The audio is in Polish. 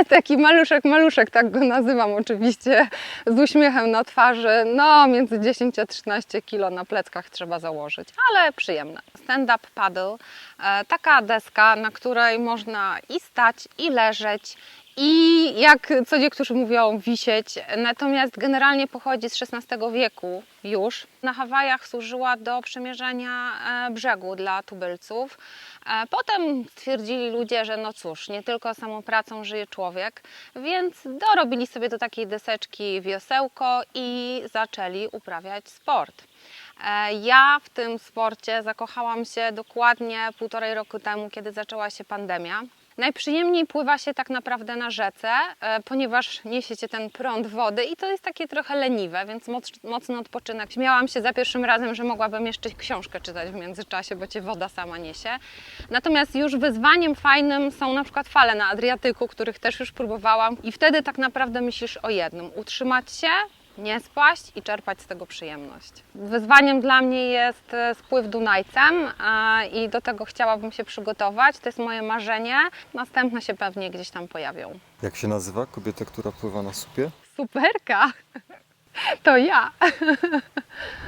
Taki maluszek, maluszek, tak go nazywam oczywiście, z uśmiechem na twarzy. No, między 10 a 13 kilo na pleckach trzeba założyć, ale przyjemne. Stand-up paddle, e, taka deska, na której można i stać, i leżeć, i jak co niektórzy mówią, wisieć. Natomiast generalnie pochodzi z XVI wieku już. Na Hawajach służyła do przemierzania e, brzegu dla tubylców. E, Potem stwierdzili ludzie, że no cóż, nie tylko samą pracą żyje człowiek, więc dorobili sobie do takiej deseczki wiosełko i zaczęli uprawiać sport. E, Ja w tym sporcie zakochałam się dokładnie półtorej roku temu, kiedy zaczęła się pandemia. Najprzyjemniej pływa się tak naprawdę na rzece, e, ponieważ niesie cię ten prąd wody i to jest takie trochę leniwe, więc moc, mocny odpoczynek. Śmiałam się za pierwszym razem, że mogłabym jeszcze książkę czytać w międzyczasie, bo cię woda sama niesie. Natomiast już wyzwaniem fajnym są na przykład fale na Adriatyku, których też już próbowałam i wtedy tak naprawdę myślisz o jednym: utrzymać się, nie spaść i czerpać z tego przyjemność. Wyzwaniem dla mnie jest e, spływ Dunajcem e, i do tego chciałabym się przygotować. To jest moje marzenie. Następne się pewnie gdzieś tam pojawią. Jak się nazywa kobieta, która pływa na supie? Superka! To ja!